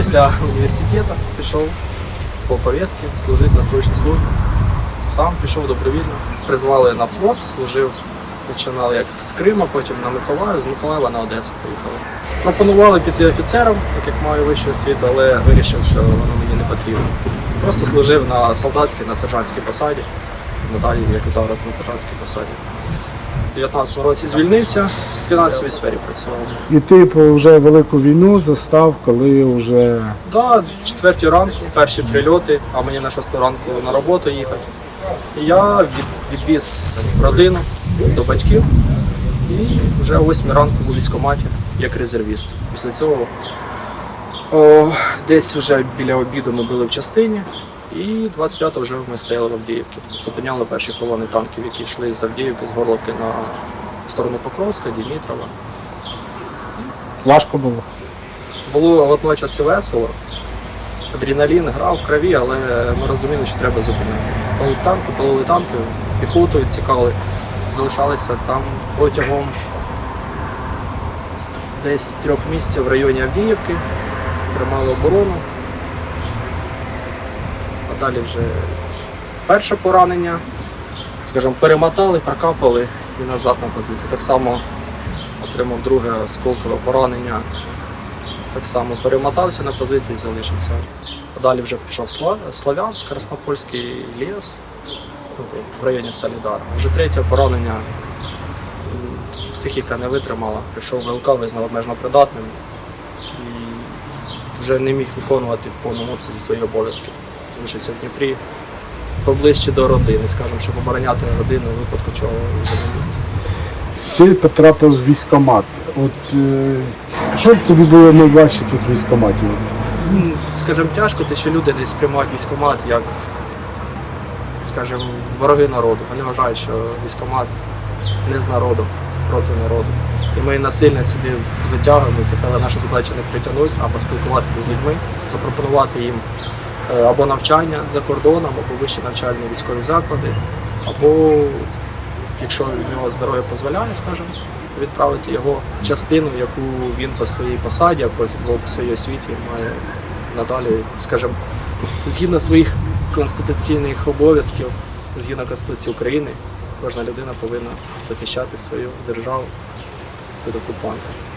Після університету пішов по повістці служити на срочну службу. Сам пішов добровільно. Призвали на флот, служив. Починав як з Крима, потім на Миколаїв, з Миколаєва на Одесу поїхали. Пропонували піти офіцером, так як маю вищу освіту, але вирішив, що воно мені не потрібно. Просто служив на солдатській, на сержантській посаді. Надалі, як зараз, на сержантській посаді. У 19 році звільнився, в фінансовій сфері працював. І ти про вже велику війну застав, коли вже Да, четвертій ранку, перші прильоти, а мені на шосту ранку на роботу їхати. І я від, відвіз родину до батьків і вже о 8 ранку був військкоматі як резервіст. Після цього о, десь вже біля обіду ми були в частині, і 25-го вже ми стояли в Авдіївці. Зупиняли перші колони танків, які йшли з Авдіївки, з Горловки на сторону Покровська, Дімітрова. важко було. Було водночас і весело. Адреналін грав в крові, але ми розуміли, що треба зупинити. Коли танки, полили танки, піхотою цікали, залишалися там протягом десь трьох місяців в районі Авдіївки, тримали оборону. Далі вже перше поранення, скажімо, перемотали, прокапали і назад на позицію. Так само отримав друге осколкове поранення так само перемотався на позиції, залишився. Далі вже пішов Славянськ, Краснопольський ліс ну, в районі Солідара. Вже третє поранення психіка не витримала. Прийшов ВЛК, визнав обмежено придатним і вже не міг виконувати в повному обсязі свої обов'язки. Залишився в Дніпрі поближче до родини, скажімо, щоб обороняти родину у випадку чого вже на місці. Ти потрапив в військкомат. От е, що тобі було найважче тут в військкоматі? М, скажімо, тяжко, те, що люди десь сприймають військкомат як, скажімо, вороги народу. Вони вважають, що військкомат не з народу, проти народу. І ми насильно сюди затягуємося, але наша задача не притягнути, а поспілкуватися з людьми, запропонувати їм або навчання за кордоном, або вищі навчальні військові заклади, або, якщо в нього здоров'я дозволяє, скажімо, відправити його частину, яку він по своїй посаді або по своїй освіті має надалі, скажімо, згідно своїх конституційних обов'язків, згідно Конституції України, кожна людина повинна захищати свою державу від окупанта.